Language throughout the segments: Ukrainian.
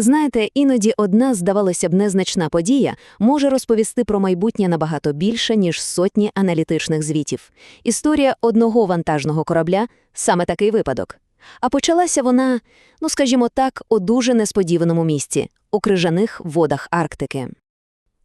Знаєте, іноді одна, здавалося б, незначна подія може розповісти про майбутнє набагато більше, ніж сотні аналітичних звітів. Історія одного вантажного корабля саме такий випадок. А почалася вона, ну скажімо так, у дуже несподіваному місці у крижаних водах Арктики.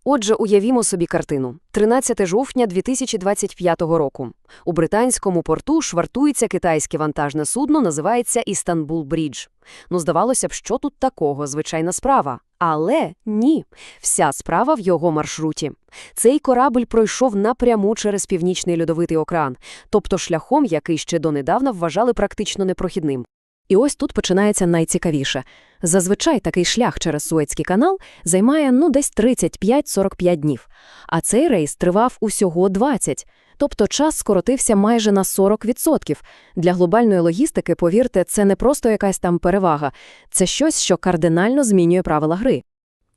Отже, уявімо собі картину. 13 жовтня 2025 року. У британському порту швартується китайське вантажне судно, називається Істанбул Брідж. Ну, здавалося б, що тут такого, звичайна справа. Але ні, вся справа в його маршруті. Цей корабль пройшов напряму через північний льодовитий океан, тобто шляхом, який ще донедавна вважали практично непрохідним. І ось тут починається найцікавіше. Зазвичай такий шлях через Суецький канал займає ну десь 35-45 днів, а цей рейс тривав усього 20, тобто час скоротився майже на 40%. Для глобальної логістики, повірте, це не просто якась там перевага, це щось, що кардинально змінює правила гри.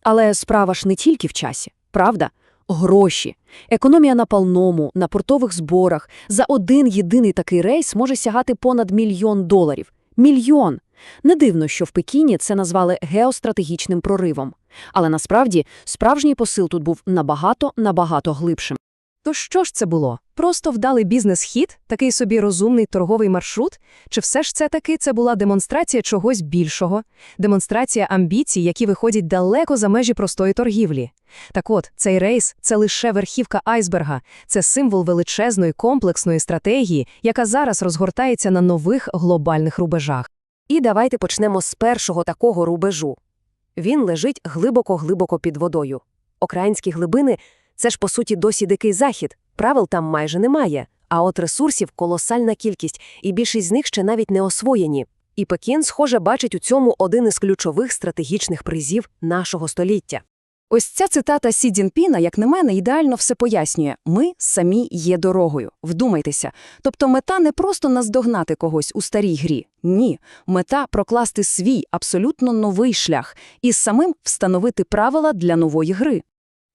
Але справа ж не тільки в часі, правда? Гроші. Економія на палному, на портових зборах. За один єдиний такий рейс може сягати понад мільйон доларів. Мільйон! Не дивно, що в Пекіні це назвали геостратегічним проривом. Але насправді справжній посил тут був набагато-набагато глибшим. То що ж це було? Просто вдалий бізнес-хід, такий собі розумний торговий маршрут? Чи все ж це таки це була демонстрація чогось більшого? Демонстрація амбіцій, які виходять далеко за межі простої торгівлі? Так от, цей рейс – це лише верхівка айсберга, це символ величезної комплексної стратегії, яка зараз розгортається на нових глобальних рубежах. І давайте почнемо з першого такого рубежу. Він лежить глибоко-глибоко під водою. Океанські глибини – це ж, по суті, досі дикий захід, правил там майже немає, а от ресурсів колосальна кількість, і більшість з них ще навіть не освоєні. І Пекін, схоже, бачить у цьому один із ключових стратегічних призів нашого століття. Ось ця цитата Сі Цзіньпіна, як на мене, ідеально все пояснює. Ми самі є дорогою. Вдумайтеся. Тобто мета не просто наздогнати когось у старій грі. Ні. Мета – прокласти свій абсолютно новий шлях і самим встановити правила для нової гри.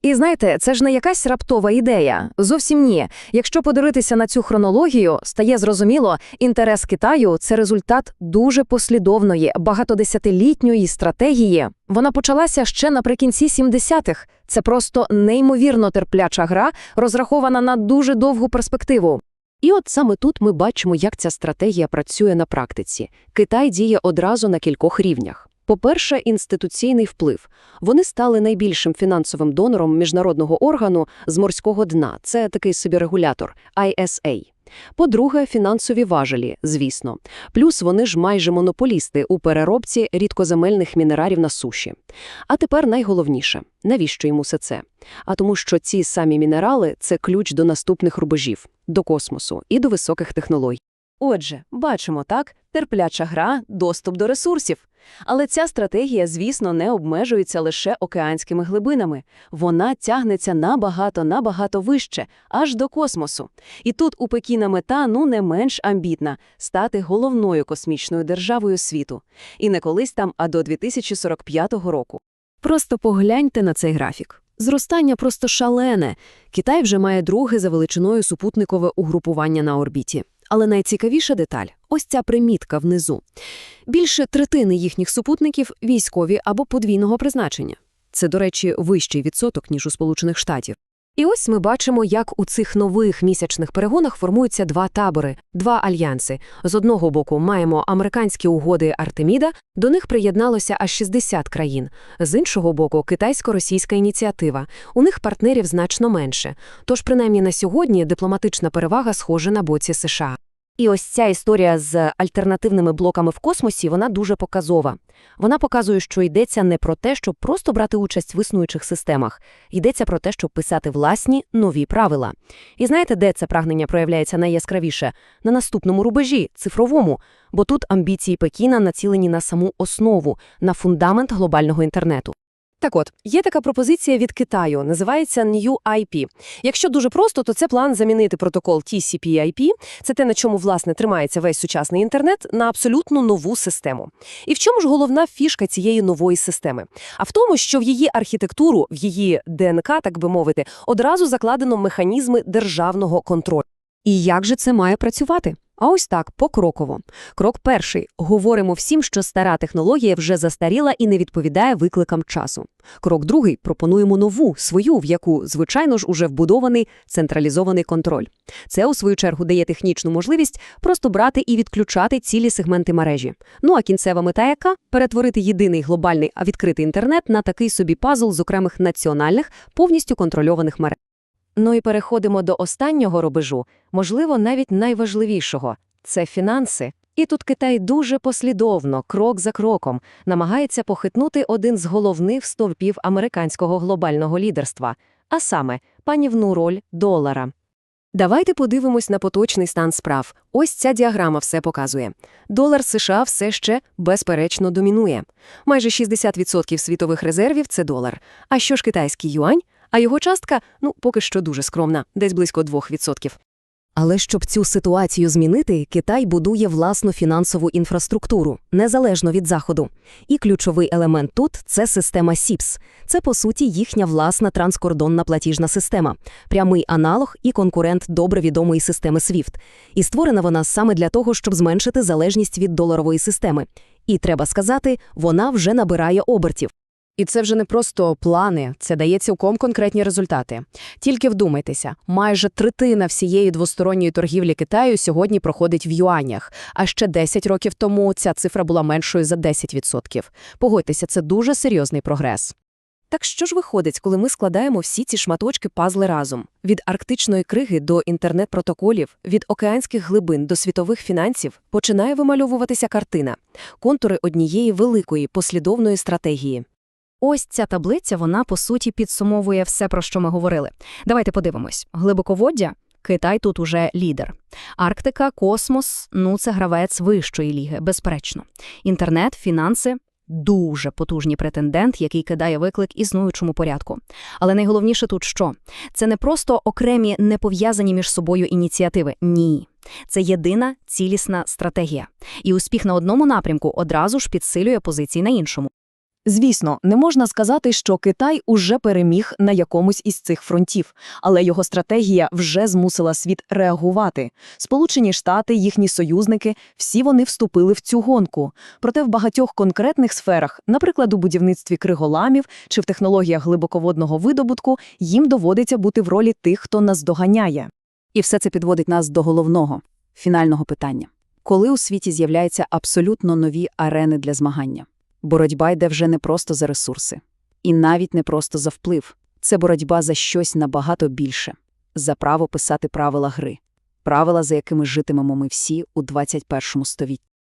І знаєте, це ж не якась раптова ідея. Зовсім ні. Якщо подивитися на цю хронологію, стає зрозуміло, інтерес Китаю – це результат дуже послідовної, багатодесятилітньої стратегії. Вона почалася ще наприкінці 70-х. Це просто неймовірно терпляча гра, розрахована на дуже довгу перспективу. І от саме тут ми бачимо, як ця стратегія працює на практиці. Китай діє одразу на кількох рівнях. По-перше, інституційний вплив. Вони стали найбільшим фінансовим донором міжнародного органу з морського дна. Це такий собі регулятор – ISA. По-друге, фінансові важелі, звісно. Плюс вони ж майже монополісти у переробці рідкоземельних мінералів на суші. А тепер найголовніше – навіщо йому все це? А тому, що ці самі мінерали – це ключ до наступних рубежів, до космосу і до високих технологій. Отже, бачимо так, терпляча гра, доступ до ресурсів. Але ця стратегія, звісно, не обмежується лише океанськими глибинами. Вона тягнеться набагато-набагато вище, аж до космосу. І тут у Пекіна мета, ну, не менш амбітна – стати головною космічною державою світу. І не колись там, а до 2045 року. Просто погляньте на цей графік. Зростання просто шалене. Китай вже має друге за величиною супутникове угрупування на орбіті. Але найцікавіша деталь – ось ця примітка внизу. Більше третини їхніх супутників – військові або подвійного призначення. Це, до речі, вищий відсоток, ніж у Сполучених Штатів. І ось ми бачимо, як у цих нових місячних перегонах формуються два табори, два альянси. З одного боку маємо американські угоди Артеміда, до них приєдналося аж 60 країн. З іншого боку, китайсько-російська ініціатива. У них партнерів значно менше. Тож, принаймні на сьогодні, дипломатична перевага схожа на боці США. І ось ця історія з альтернативними блоками в космосі, вона дуже показова. Вона показує, що йдеться не про те, щоб просто брати участь в існуючих системах, йдеться про те, щоб писати власні нові правила. І знаєте, де це прагнення проявляється найяскравіше? На наступному рубежі, цифровому, бо тут амбіції Пекіна націлені на саму основу, на фундамент глобального інтернету. Так от, є така пропозиція від Китаю, називається New IP. Якщо дуже просто, то це план замінити протокол TCP/IP, це те, на чому, власне, тримається весь сучасний інтернет, на абсолютно нову систему. І в чому ж головна фішка цієї нової системи? А в тому, що в її архітектуру, в її ДНК, так би мовити, одразу закладено механізми державного контролю. І як же це має працювати? А ось так, покроково. Крок перший. Говоримо всім, що стара технологія вже застаріла і не відповідає викликам часу. Крок другий. Пропонуємо нову, свою, в яку, звичайно ж, уже вбудований централізований контроль. Це, у свою чергу, дає технічну можливість просто брати і відключати цілі сегменти мережі. Ну а кінцева мета яка? Перетворити єдиний глобальний, а відкритий інтернет на такий собі пазл з окремих національних, повністю контрольованих мереж. Ну і переходимо до останнього рубежу, можливо, навіть найважливішого – це фінанси. І тут Китай дуже послідовно, крок за кроком, намагається похитнути один з головних стовпів американського глобального лідерства, а саме панівну роль долара. Давайте подивимось на поточний стан справ. Ось ця діаграма все показує. Долар США все ще, безперечно, домінує. Майже 60% світових резервів – це долар. А що ж китайський юань? А його частка, ну, поки що дуже скромна, десь близько 2%. Але щоб цю ситуацію змінити, Китай будує власну фінансову інфраструктуру, незалежно від Заходу. І ключовий елемент тут – це система СІПС. Це, по суті, їхня власна транскордонна платіжна система, прямий аналог і конкурент добре відомої системи SWIFT. І створена вона саме для того, щоб зменшити залежність від доларової системи. І, треба сказати, вона вже набирає обертів. І це вже не просто плани, це дає цілком конкретні результати. Тільки вдумайтеся, майже третина всієї двосторонньої торгівлі Китаю сьогодні проходить в юанях, а ще 10 років тому ця цифра була меншою за 10%. Погодьтеся, це дуже серйозний прогрес. Так що ж виходить, коли ми складаємо всі ці шматочки пазли разом? Від арктичної криги до інтернет-протоколів, від океанських глибин до світових фінансів починає вимальовуватися картина – контури однієї великої послідовної стратегії. Ось ця таблиця, вона, по суті, підсумовує все, про що ми говорили. Давайте подивимось. Глибоководдя – Китай тут уже лідер. Арктика, космос – ну це гравець вищої ліги, безперечно. Інтернет, фінанси – дуже потужний претендент, який кидає виклик існуючому порядку. Але найголовніше тут що? Це не просто окремі непов'язані між собою ініціативи. Ні. Це єдина цілісна стратегія. І успіх на одному напрямку одразу ж підсилює позиції на іншому. Звісно, не можна сказати, що Китай уже переміг на якомусь із цих фронтів, але його стратегія вже змусила світ реагувати. Сполучені Штати, їхні союзники, всі вони вступили в цю гонку. Проте в багатьох конкретних сферах, наприклад, у будівництві криголамів чи в технологіях глибоководного видобутку, їм доводиться бути в ролі тих, хто нас доганяє. І все це підводить нас до головного, фінального питання. Коли у світі з'являються абсолютно нові арени для змагання? Боротьба йде вже не просто за ресурси. І навіть не просто за вплив. Це боротьба за щось набагато більше. За право писати правила гри. Правила, за якими житимемо ми всі у 21 столітті.